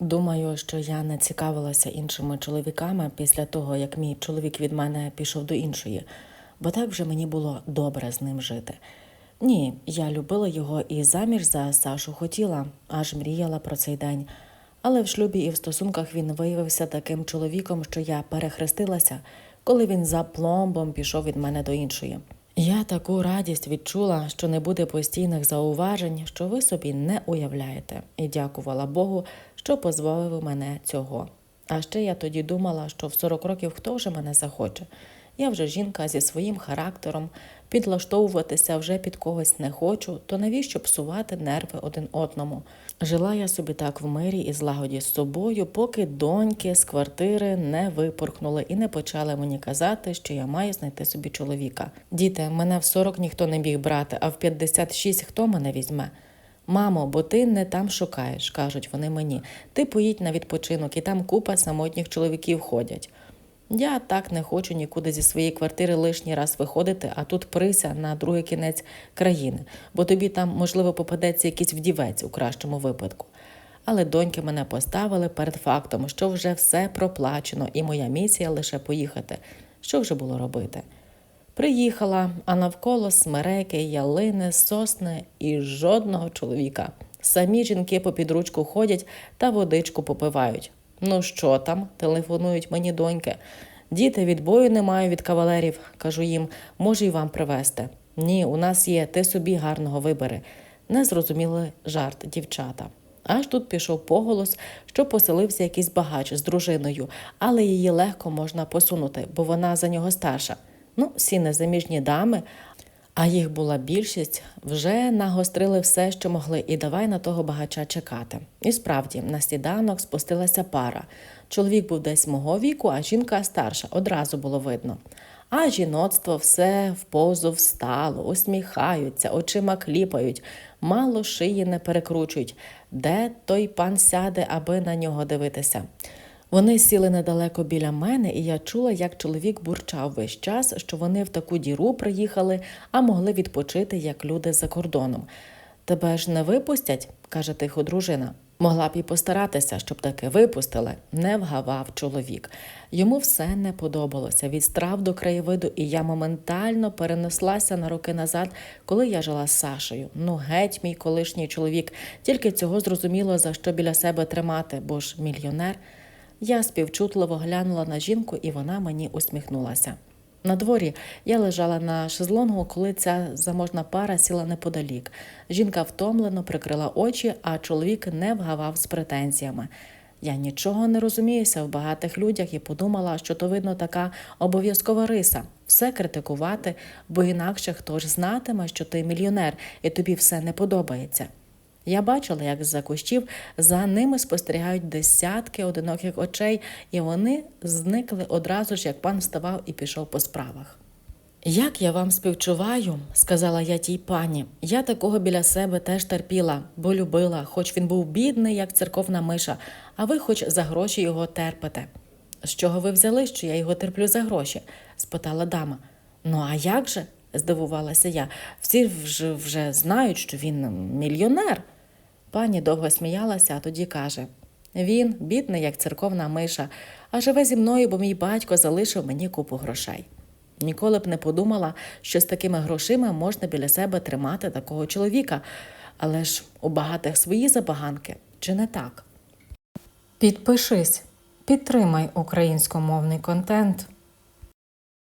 Думаю, що я не цікавилася іншими чоловіками після того, як мій чоловік від мене пішов до іншої, бо так вже мені було добре з ним жити. Ні, я любила його і заміж за Сашу хотіла, аж мріяла про цей день. Але в шлюбі і в стосунках він виявився таким чоловіком, що я перехрестилася, коли він за пломбом пішов від мене до іншої. Я таку радість відчула, що не буде постійних зауважень, що ви собі не уявляєте, і дякувала Богу, що позволив мене цього. А ще я тоді думала, що в 40 років хто вже мене захоче. Я вже жінка зі своїм характером, підлаштовуватися вже під когось не хочу, то навіщо псувати нерви один одному? Жила я собі так в мирі і злагоді з собою, поки доньки з квартири не випорхнули і не почали мені казати, що я маю знайти собі чоловіка. Діти, мене в 40 ніхто не міг брати, а в 56 хто мене візьме? Мамо, бо ти не там шукаєш, кажуть вони мені. Ти поїдь на відпочинок, і там купа самотніх чоловіків ходять. Я так не хочу нікуди зі своєї квартири лишній раз виходити, а тут прися на другий кінець країни, бо тобі там, можливо, попадеться якийсь вдівець у кращому випадку. Але доньки мене поставили перед фактом, що вже все проплачено, і моя місія лише поїхати. Що вже було робити? Приїхала, а навколо смереки, ялини, сосни і жодного чоловіка. Самі жінки по підручку ходять та водичку попивають. Ну що там? телефонують мені доньки. Діти відбою не маю від кавалерів. Кажу їм, може й вам привезти. Ні, у нас є, ти собі гарного вибери. Не зрозуміли жарт дівчата. Аж тут пішов поголос, що поселився якийсь багач з дружиною, але її легко можна посунути, бо вона за нього старша. Ну, всі незаміжні дами, а їх була більшість, вже нагострили все, що могли, і давай на того багача чекати. І справді, на сніданок спустилася пара. Чоловік був десь мого віку, а жінка старша, одразу було видно. А жіноцтво все в позу встало, усміхаються, очима кліпають, мало шиї не перекручують. Де той пан сяде, аби на нього дивитися? Вони сіли недалеко біля мене, і я чула, як чоловік бурчав весь час, що вони в таку діру приїхали, а могли відпочити, як люди за кордоном. Тебе ж не випустять, каже тихо дружина. Могла б і постаратися, щоб таки випустили, не вгавав чоловік. Йому все не подобалося від страв до краєвиду, і я моментально перенеслася на роки назад, коли я жила з Сашею. Ну, геть, мій колишній чоловік, тільки цього зрозуміло, за що біля себе тримати, бо ж мільйонер. Я співчутливо глянула на жінку, і вона мені усміхнулася. На дворі я лежала на шезлонгу, коли ця заможна пара сіла неподалік. Жінка втомлено прикрила очі, а чоловік не вгавав з претензіями. Я нічого не розуміюся в багатих людях і подумала, що то видно така обов'язкова риса все критикувати, бо інакше хто ж знатиме, що ти мільйонер і тобі все не подобається. Я бачила, як з-за кущів за ними спостерігають десятки одиноких очей, і вони зникли одразу ж, як пан вставав і пішов по справах. Як я вам співчуваю, сказала я тій пані, я такого біля себе теж терпіла, бо любила, хоч він був бідний, як церковна миша, а ви хоч за гроші його терпите. З чого ви взяли, що я його терплю за гроші? спитала дама. Ну, а як же? здивувалася я. Всі вже, вже знають, що він мільйонер. Пані довго сміялася, а тоді каже: Він бідний, як церковна миша, а живе зі мною, бо мій батько залишив мені купу грошей. Ніколи б не подумала, що з такими грошима можна біля себе тримати такого чоловіка, але ж у багатих свої забаганки, чи не так? Підпишись, підтримай українськомовний контент.